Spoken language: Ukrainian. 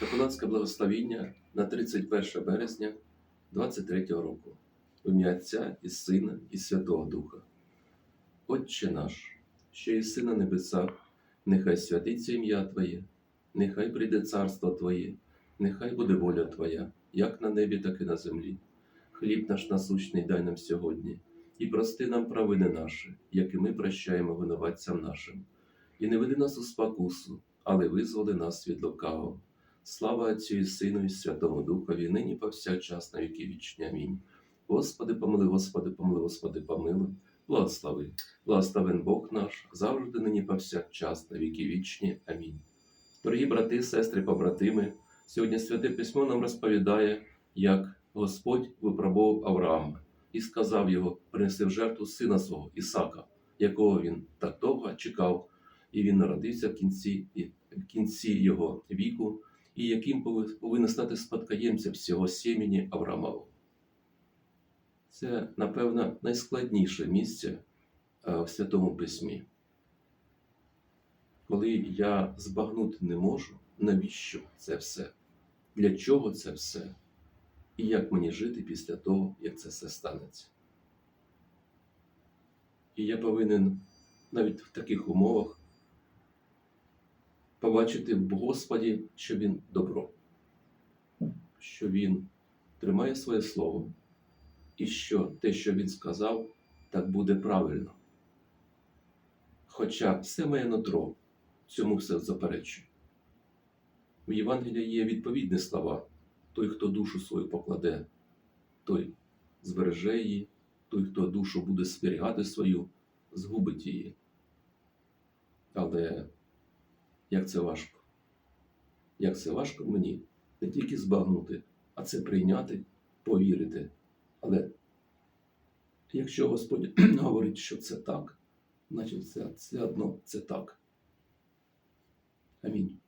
Капеланське благословіння на 31 березня 23 року. В ім'я Отця і Сина, і Святого Духа. Отче наш, що єси на небесах, нехай святиться ім'я Твоє, нехай прийде царство Твоє, нехай буде воля Твоя, як на небі, так і на землі. Хліб наш насущний дай нам сьогодні, і прости нам провини наші, як і ми прощаємо винуватцям нашим. І не веди нас у спокусу, але визволи нас від лукавого. Слава Отцю і Сину, і Святому Духові, нині повсякчас на віки вічні. Амінь. Господи, помили, Господи, помили, Господи, помилуй, благослови. Благословен Бог наш, завжди нині повсякчас на віки вічні. Амінь. Дорогі брати, сестри, побратими, сьогодні Святе Письмо нам розповідає, як Господь випробував Авраама і сказав його принести в жертву сина свого Ісака, якого він так довго чекав, і він народився в кінці, в кінці його віку, і яким повинен стати спадкоємцем всього сімені Авраамового. Це, напевно, найскладніше місце е, в Святому Письмі. Коли я збагнути не можу, навіщо це все? Для чого це все? І як мені жити після того, як це все станеться? І я повинен навіть в таких умовах побачити в Господі, що Він добро, що Він тримає своє слово, і що те, що Він сказав, так буде правильно. Хоча все моє нутро цьому все заперечує. В Євангелії є відповідні слова: той, хто душу свою покладе, той збереже її, той, хто душу буде зберігати свою, згубить її. Але як це важко? Як це важко мені не тільки збагнути, а це прийняти, повірити. Але якщо Господь говорить, що це так, значить це, це одно це так. Амінь.